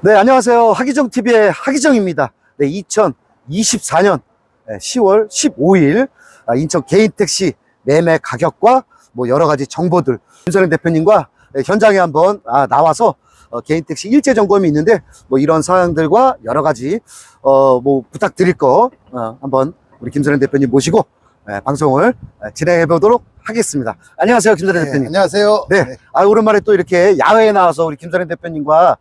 네, 안녕하세요. 하기정 TV의 하기정입니다. 네, 2024년 10월 15일 아, 인천 개인 택시 매매 가격과 뭐 여러 가지 정보들 윤선영 대표님과 네, 현장에 한번 아, 나와서 어, 개인 택시 일제 점검이 있는데 뭐 이런 사항들과 여러 가지 어, 뭐 부탁드릴 거 어, 한번 우리 김선영 대표님 모시고 네, 방송을 네, 진행해 보도록 하겠습니다. 안녕하세요, 김선영 네, 대표님. 안녕하세요. 네. 아, 오랜만에 또 이렇게 야외에 나와서 우리 김선현 대표님과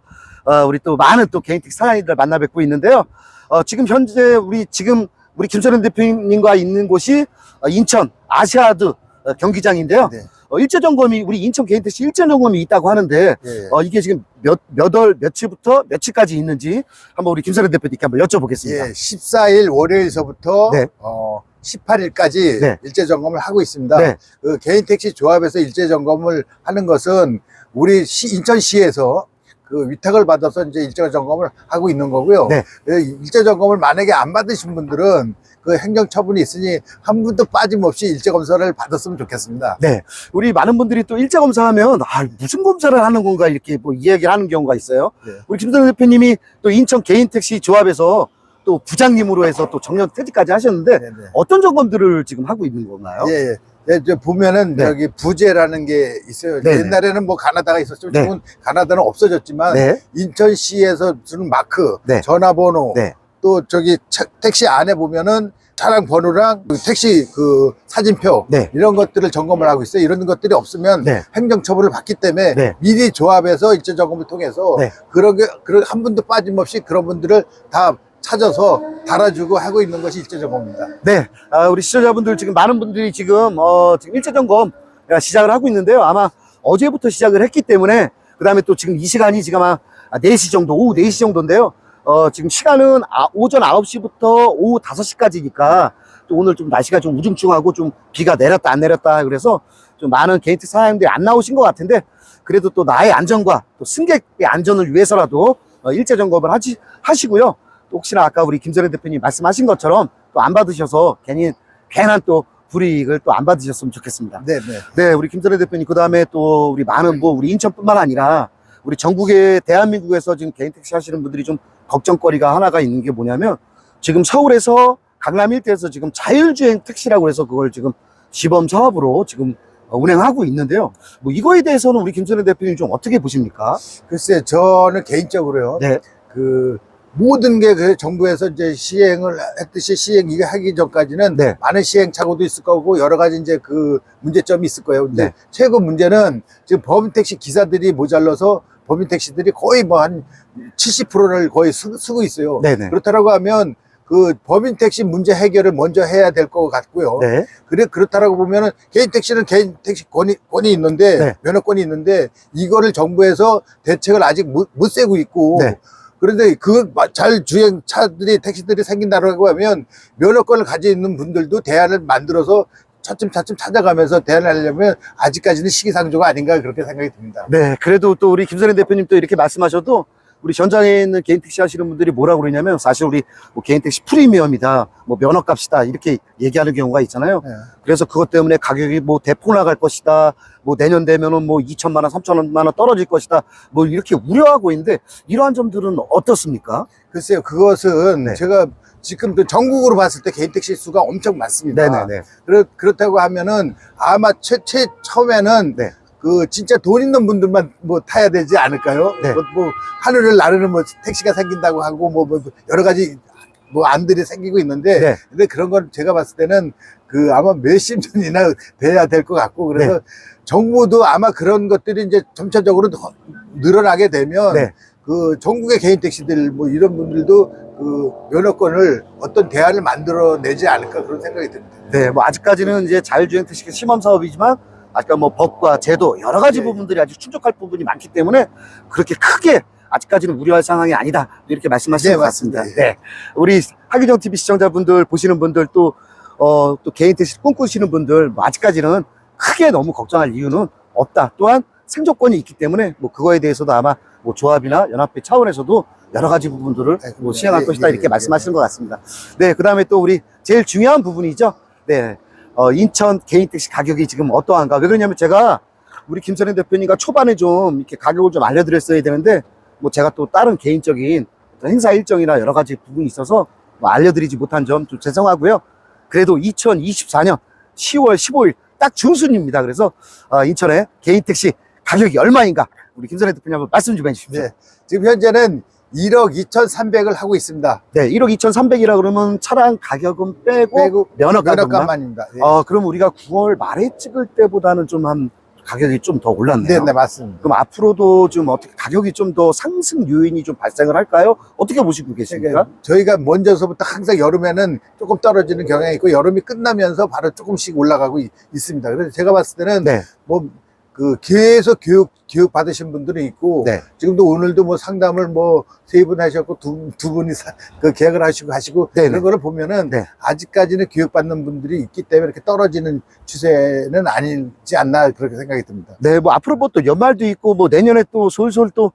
어, 우리 또 많은 또 개인택 사장님들 만나 뵙고 있는데요. 어, 지금 현재 우리 지금 우리 김선현 대표님과 있는 곳이 어, 인천 아시아드 어, 경기장인데요. 네. 어, 일제 점검이 우리 인천 개인택시 일제 점검이 있다고 하는데 예. 어, 이게 지금 몇, 몇 월, 며칠부터 며칠까지 있는지 한번 우리 김선현 대표님께 한번 여쭤보겠습니다. 예, 14일 월요일서부터 네. 어, 18일까지 네. 일제 점검을 하고 있습니다. 네. 그 개인 택시 조합에서 일제 점검을 하는 것은 우리 시, 인천시에서 그 위탁을 받아서 이제 일제 점검을 하고 있는 거고요. 네. 예, 일제 점검을 만약에 안 받으신 분들은 그 행정 처분이 있으니 한 분도 빠짐없이 일제 검사를 받았으면 좋겠습니다. 네. 우리 많은 분들이 또 일제 검사하면 아, 무슨 검사를 하는 건가 이렇게 뭐 이야기를 하는 경우가 있어요. 네. 우리 김선현 대표님이 또 인천 개인 택시 조합에서 또 부장님으로 해서 또 정년 퇴직까지 하셨는데 네, 네. 어떤 점검들을 지금 하고 있는 건가요? 예, 예. 예, 이제 보면은 네. 저기 부재라는 게 있어요. 네네. 옛날에는 뭐 가나다가 있었지만 네. 지금은 가나다는 없어졌지만 네. 인천시에서 주는 마크, 네. 전화번호, 네. 또 저기 차- 택시 안에 보면은 차량 번호랑 그 택시 그 사진표 네. 이런 것들을 점검을 하고 있어요. 이런 것들이 없으면 네. 행정처분을 받기 때문에 네. 미리 조합해서 일제 점검을 통해서 네. 그러게 그런 한 분도 빠짐없이 그런 분들을 다 찾아서 달아주고 하고 있는 것이 일제 점검입니다. 네. 아, 우리 시청자분들 지금 많은 분들이 지금 어, 지금 일제 점검 시작을 하고 있는데요. 아마 어제부터 시작을 했기 때문에 그 다음에 또 지금 이 시간이 지금 한 4시 정도, 오후 4시 정도인데요. 어, 지금 시간은 아, 오전 9시부터 오후 5시까지니까 또 오늘 좀 날씨가 좀 우중충하고 좀 비가 내렸다 안 내렸다 그래서 좀 많은 게이트 사장님들이 안 나오신 것 같은데 그래도 또 나의 안전과 또 승객의 안전을 위해서라도 어, 일제 점검을 하시, 하시고요. 또 혹시나 아까 우리 김선혜 대표님 말씀하신 것처럼 또 안 받으셔서 괜히 괜한 또 불이익을 또 안 받으셨으면 좋겠습니다. 네, 네. 네, 우리 김선혜 대표님 그 다음에 또 우리 많은 뭐 우리 인천뿐만 아니라 우리 전국의 대한민국에서 지금 개인 택시 하시는 분들이 좀 걱정거리가 하나가 있는 게 뭐냐면 지금 서울에서 강남 일대에서 지금 자율주행 택시라고 해서 그걸 지금 시범 사업으로 지금 어, 운행하고 있는데요. 뭐 이거에 대해서는 우리 김선혜 대표님 좀 어떻게 보십니까? 글쎄 저는 개인적으로요. 네, 그 모든 게 그 정부에서 이제 시행을 했듯이 시행 이게 하기 전까지는 네. 많은 시행착오도 있을 거고 여러 가지 이제 그 문제점이 있을 거예요. 근데 네. 최근 문제는 지금 법인 택시 기사들이 모자라서 법인 택시들이 거의 뭐 한 70%를 거의 쓰, 고 있어요. 네네. 그렇다라고 하면 그 법인 택시 문제 해결을 먼저 해야 될 것 같고요. 네, 그래 그렇다라고 보면은 개인 택시는 개인 택시 권이 권이 있는데 네. 면허권이 있는데 이거를 정부에서 대책을 아직 못, 못 세고 있고 네. 그런데 그 잘 주행 차들이 택시들이 생긴다라고 하면 면허권을 가지고 있는 분들도 대안을 만들어서 차츰차츰 찾아가면서 대안을 하려면 아직까지는 시기상조가 아닌가 그렇게 생각이 듭니다. 네, 그래도 또 우리 김선혜 대표님 또 이렇게 말씀하셔도 우리 현장에 있는 개인 택시 하시는 분들이 뭐라고 그러냐면 사실 우리 뭐 개인 택시 프리미엄이다, 뭐 면허값이다 이렇게 얘기하는 경우가 있잖아요. 네. 그래서 그것 때문에 가격이 뭐 대폭 나갈 것이다, 뭐 내년 되면은 뭐 2천만 원, 3천만 원 떨어질 것이다, 뭐 이렇게 우려하고 있는데 이러한 점들은 어떻습니까? 글쎄요, 그것은 네. 제가 지금 그 전국으로 봤을 때 개인 택시 수가 엄청 많습니다. 네네네. 그렇, 그렇다고 하면은 아마 최, 최 처음에는 네. 그 진짜 돈 있는 분들만 뭐 타야 되지 않을까요? 네. 뭐, 뭐 하늘을 나르는 뭐 택시가 생긴다고 하고 뭐, 뭐 여러 가지 뭐 안들이 생기고 있는데 네. 근데 그런 건 제가 봤을 때는 그 아마 몇십 년이나 돼야 될 것 같고 그래서 네. 정부도 아마 그런 것들이 이제 점차적으로 더 늘어나게 되면 네. 그 전국의 개인 택시들 뭐 이런 분들도 그 면허권을 어떤 대안을 만들어 내지 않을까 그런 생각이 듭니다. 네, 뭐 아직까지는 이제 자율주행 택시 시범 사업이지만 아까 뭐 법과 제도 여러 가지 네. 부분들이 아직 충족할 부분이 많기 때문에 그렇게 크게 아직까지는 우려할 상황이 아니다 이렇게 말씀하시는 네, 것 같습니다. 맞습니다. 네, 우리 하기정 TV 시청자분들 보시는 분들 또 어, 또 개인 택시 꿈꾸시는 분들 뭐 아직까지는 크게 너무 걱정할 이유는 없다. 또한 생존권이 있기 때문에 뭐 그거에 대해서도 아마 뭐 조합이나 연합회 차원에서도 여러 가지 부분들을 네, 뭐 시행할 예, 것이다 예, 이렇게 예, 말씀하시는 것 같습니다. 네, 그 다음에 또 우리 제일 중요한 부분이죠. 네, 어, 인천 개인 택시 가격이 지금 어떠한가? 왜 그러냐면 제가 우리 김선희 대표님과 초반에 좀 이렇게 가격을 좀 알려드렸어야 되는데 뭐 제가 또 다른 개인적인 어떤 행사 일정이나 여러 가지 부분이 있어서 뭐 알려드리지 못한 점 좀 죄송하고요. 그래도 2024년 10월 15일 딱 중순입니다. 그래서 어, 인천의 개인 택시 가격이 얼마인가 우리 김선혜 대표님 한번 말씀 좀 해주십시오. 네. 지금 현재는 1억 2,300을 하고 있습니다. 네, 1억 2,300이라 그러면 차량 가격은 빼고, 빼고 면허가격만. 면허값만 입니다. 네. 어, 그럼 우리가 9월 말에 찍을 때보다는 좀 한 가격이 좀 더 올랐네요. 네, 네, 맞습니다. 그럼 앞으로도 좀 어떻게 가격이 좀 더 상승 요인이 좀 발생을 할까요? 어떻게 보시고 계십니까? 그러니까 저희가 먼저서부터 항상 여름에는 조금 떨어지는 경향이 있고 여름이 끝나면서 바로 조금씩 올라가고 있, 습니다 그래서 제가 봤을 때는 네, 뭐 그 계속 교육 교육 받으신 분들이 있고 네. 지금도 오늘도 뭐 상담을 뭐 세 분 하셨고 두, 두 분이 사- 그 계약을 하시고 하시고 네네. 그런 거를 보면은 네. 아직까지는 교육 받는 분들이 있기 때문에 이렇게 떨어지는 추세는 아니지 않나 그렇게 생각이 듭니다. 네, 뭐 앞으로 뭐 또 연말도 있고 뭐 내년에 또 솔솔 또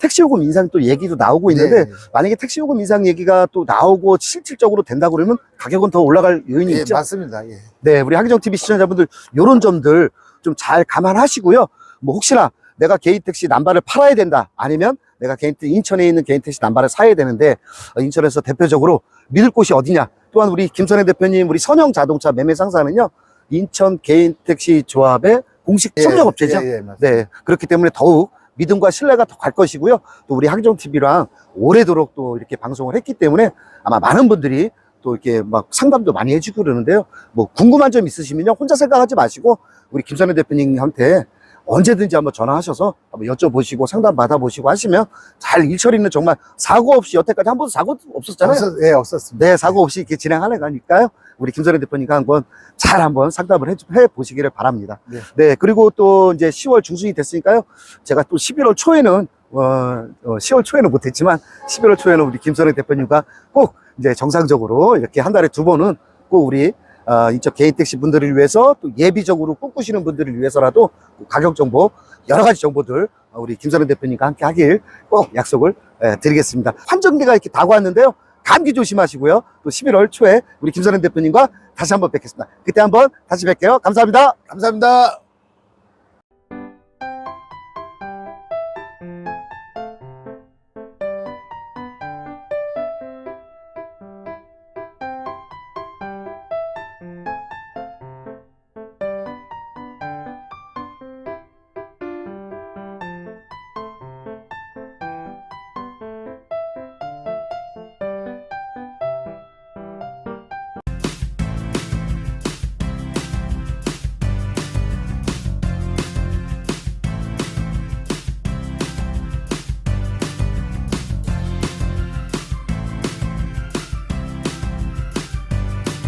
택시 요금 인상 또 얘기도 나오고 있는데 네. 만약에 택시 요금 인상 얘기가 또 나오고 실질적으로 된다 그러면 가격은 더 올라갈 요인이 예, 있죠. 맞습니다. 예. 네, 우리 하기정 TV 시청자분들 요런 점들 좀 잘 감안하시고요. 뭐 혹시나 내가 개인 택시 남발을 팔아야 된다. 아니면 내가 개인 택- 인천에 있는 개인 택시 남발을 사야 되는데 어, 인천에서 대표적으로 믿을 곳이 어디냐? 또한 우리 김선혜 대표님 우리 선영 자동차 매매 상사는요. 인천 개인 택시 조합의 공식 예, 협력업체죠. 예, 예, 맞습니다. 네, 그렇기 때문에 더욱 믿음과 신뢰가 더 갈 것이고요. 또 우리 하기정 TV랑 오래도록 또 이렇게 방송을 했기 때문에 아마 많은 분들이 또 이렇게 막 상담도 많이 해주고 그러는데요. 뭐 궁금한 점 있으시면요. 혼자 생각하지 마시고 우리 김선혜 대표님한테 언제든지 한번 전화하셔서 한번 여쭤보시고 상담 받아보시고 하시면 잘 일처리는 정말 사고 없이 여태까지 한 번도 사고 없었잖아요. 없었, 예, 없었습니다. 네, 사고 없이 이렇게 진행하는 거니까요. 우리 김선혜 대표님과 한번 잘 한번 상담을 해, 해 보시기를 바랍니다. 네. 그리고 또 이제 10월 중순이 됐으니까요. 제가 또 11월 초에는, 어, 어, 10월 초에는 못했지만 11월 초에는 우리 김선혜 대표님과 꼭 이제 정상적으로 이렇게 한 달에 두 번은 꼭 우리 어, 인적 개인 택시 분들을 위해서 또 예비적으로 꿈꾸시는 분들을 위해서라도 꼭 가격 정보 여러 가지 정보들 어, 우리 김선혜 대표님과 함께 하길 꼭 약속을 예, 드리겠습니다. 환절기가 이렇게 다가왔는데요. 감기 조심하시고요. 또 11월 초에 우리 김선혜 대표님과 다시 한번 뵙겠습니다. 그때 한번 다시 뵐게요. 감사합니다. 감사합니다.